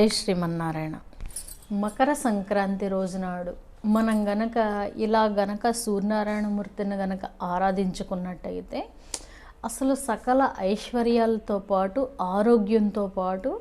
జై శ్రీమన్నారాయణ. మకర సంక్రాంతి రోజునాడు మనం గనక ఇలా గనక సూర్యనారాయణమూర్తిని గనక ఆరాధించుకున్నట్టయితే అసలు సకల ఐశ్వర్యాలతో పాటు ఆరోగ్యంతో పాటు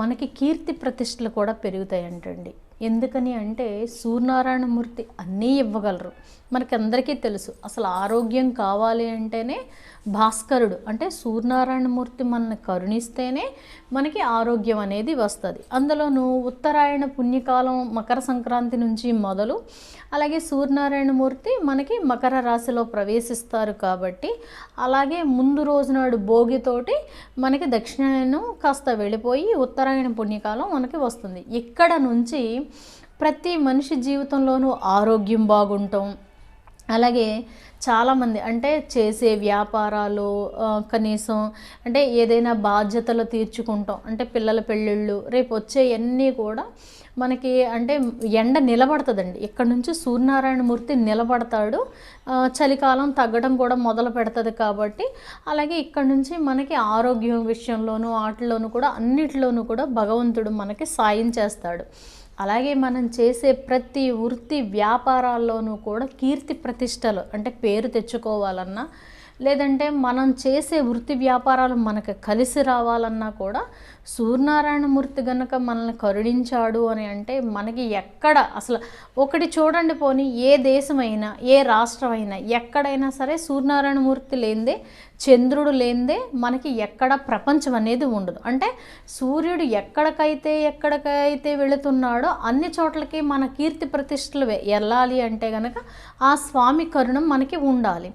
మనకి కీర్తి ప్రతిష్టలు కూడా పెరుగుతాయంటండి. ఎందుకని అంటే సూర్యనారాయణమూర్తి అన్నీ ఇవ్వగలరు. మనకి అందరికీ తెలుసు. అసలు ఆరోగ్యం కావాలి అంటేనే భాస్కరుడు అంటే సూర్యనారాయణమూర్తి మనల్ని కరుణిస్తేనే మనకి ఆరోగ్యం అనేది వస్తుంది. అందులోనూ ఉత్తరాయణ పుణ్యకాలం మకర సంక్రాంతి నుంచి మొదలు అలాగే సూర్యనారాయణమూర్తి మనకి మకర రాశిలో ప్రవేశిస్తారు కాబట్టి అలాగే ముందు రోజునాడు భోగితోటి మనకి దక్షిణాయనం కాస్త వెళ్ళిపోయి ఉత్తరాయణ పుణ్యకాలం మనకి వస్తుంది. ఇక్కడ నుంచి ప్రతి మనిషి జీవితంలోనూ ఆరోగ్యం బాగుంటాం. అలాగే చాలామంది అంటే చేసే వ్యాపారాలు కనీసం అంటే ఏదైనా బాధ్యతలు తీర్చుకుంటాం. అంటే పిల్లల పెళ్ళిళ్ళు రేపు వచ్చేవన్నీ కూడా మనకి అంటే ఎండ నిలబడుతుందండి. ఇక్కడ నుంచి సూర్యనారాయణమూర్తి నిలబడతాడు చలికాలం తగ్గడం కూడా మొదలు పెడుతుంది కాబట్టి అలాగే ఇక్కడ నుంచి మనకి ఆరోగ్యం విషయంలోనూ వాటిలోనూ కూడా అన్నిటిలోనూ కూడా భగవంతుడు మనకి సాయం చేస్తాడు. అలాగే మనం చేసే ప్రతి వృత్తి వ్యాపారాల్లోనూ కూడా కీర్తి ప్రతిష్టలు అంటే పేరు తెచ్చుకోవాలన్నా లేదంటే మనం చేసే వృత్తి వ్యాపారాలు మనకు కలిసి రావాలన్నా కూడా సూర్యనారాయణమూర్తి గనక మనల్ని కరుణించాడు అని అంటే మనకి ఎక్కడ అసలు ఒకటి చూడండి పోనీ ఏ దేశమైనా ఏ రాష్ట్రమైనా ఎక్కడైనా సరే సూర్యనారాయణమూర్తి లేనిదే చంద్రుడు లేనిదే మనకి ఎక్కడ ప్రపంచం అనేది ఉండదు. అంటే సూర్యుడు ఎక్కడికైతే ఎక్కడికైతే వెళుతున్నాడో అన్ని చోట్లకి మన కీర్తి ప్రతిష్టలు వెళ్ళాలి అంటే గనక ఆ స్వామి కరుణం మనకి ఉండాలి.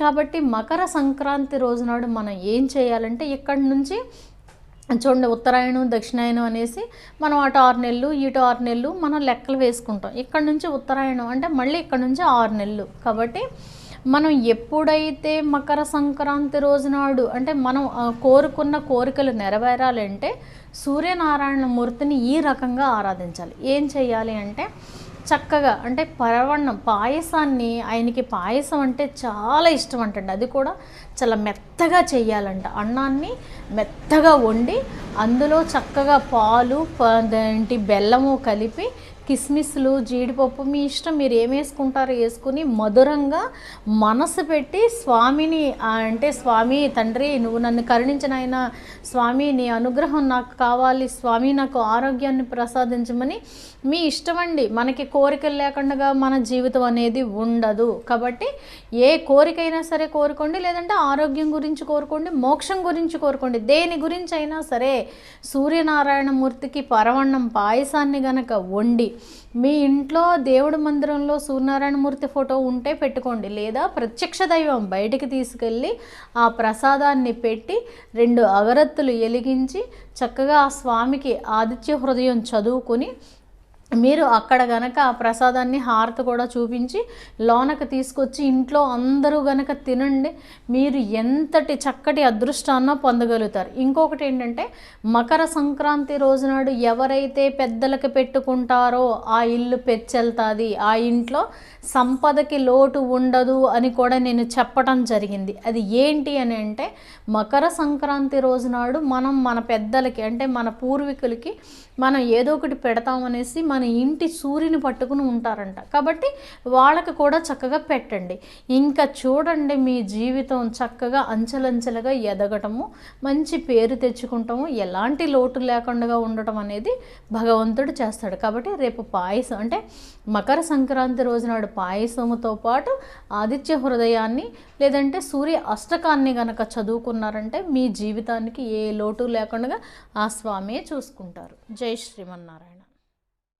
కాబట్టి మకర సంక్రాంతి రోజునాడు మనం ఏం చేయాలంటే ఇక్కడి నుంచి చూడండి ఉత్తరాయణం దక్షిణాయనం అనేసి మనం అటు ఆరు నెలలు ఇటు ఆరు నెలలు మనం లెక్కలు వేసుకుంటాం. ఇక్కడ నుంచి ఉత్తరాయణం అంటే మళ్ళీ ఇక్కడ నుంచి ఆరు నెలలు. కాబట్టి మనం ఎప్పుడైతే మకర సంక్రాంతి రోజునాడు అంటే మనం కోరుకున్న కోరికలు నెరవేరాలంటే సూర్యనారాయణ మూర్తిని ఈ రకంగా ఆరాధించాలి. ఏం చేయాలి అంటే చక్కగా అంటే పరవన్నం పాయసాన్ని ఆయనకి పాయసం అంటే చాలా ఇష్టం అంటండి అది కూడా చాలా మెత్తగా చేయాలంట అన్నాన్ని మెత్తగా వండి అందులో చక్కగా పాలు ఏంటి బెల్లము కలిపి కిస్మిస్లు జీడిపప్పు మీ ఇష్టం మీరు ఏం వేసుకుంటారో వేసుకుని మధురంగా మనసు పెట్టి స్వామిని అంటే స్వామి తండ్రి నువ్వు నన్ను కరుణించిన ఆయన స్వామి నీ అనుగ్రహం నాకు కావాలి స్వామి నాకు ఆరోగ్యాన్ని ప్రసాదించమని మీ ఇష్టం అండి మనకి కోరికలు లేకుండా మన జీవితం అనేది ఉండదు. కాబట్టి ఏ కోరికైనా సరే కోరుకోండి లేదంటే ఆరోగ్యం గురించి కోరుకోండి మోక్షం గురించి కోరుకోండి. దేని గురించి అయినా సరే సూర్యనారాయణమూర్తికి పరవన్నం పాయసాన్ని గనక వండి మీ ఇంట్లో దేవుడి మందిరంలో సూర్యనారాయణమూర్తి ఫోటో ఉంటే పెట్టుకోండి. లేదా ప్రత్యక్ష దైవం బయటికి తీసుకెళ్ళి ఆ ప్రసాదాన్ని పెట్టి రెండు అగరత్తులు ఎలిగించి చక్కగా ఆ స్వామికి ఆదిత్య హృదయం చదువుకుని మీరు అక్కడ గనక ఆ ప్రసాదాన్ని హారత కూడా చూపించి లోనకు తీసుకొచ్చి ఇంట్లో అందరూ గనక తినండి మీరు ఎంతటి చక్కటి అదృష్టాన్నో పొందగలుగుతారు. ఇంకొకటి ఏంటంటే మకర సంక్రాంతి రోజునాడు ఎవరైతే పెద్దలకు పెట్టుకుంటారో ఆ ఇల్లు పెచ్చెళ్తాది ఆ ఇంట్లో సంపదకి లోటు ఉండదు అని కూడా నేను చెప్పటం జరిగింది. అది ఏంటి అని అంటే మకర సంక్రాంతి రోజునాడు మనం మన పెద్దలకి అంటే మన పూర్వీకులకి మనం ఏదో ఒకటి పెడతామనేసి మన ఇంటి సూర్యుని పట్టుకుని ఉంటారంట. కాబట్టి వాళ్ళకి కూడా చక్కగా పెట్టండి. ఇంకా చూడండి మీ జీవితం చక్కగా అంచెలంచెలుగా ఎదగటము మంచి పేరు తెచ్చుకుంటాము ఎలాంటి లోటు లేకుండా ఉండటం అనేది భగవంతుడు చేస్తాడు. కాబట్టి రేపు పాయసం అంటే మకర సంక్రాంతి రోజునాడు పాయసముతో పాటు ఆదిత్య హృదయాన్ని లేదంటే సూర్య అష్టకాన్ని గనక చదువుకున్నారంటే మీ జీవితానికి ఏ లోటు లేకుండా ఆ స్వామే చూసుకుంటారు. జై శ్రీమన్నారాయణ.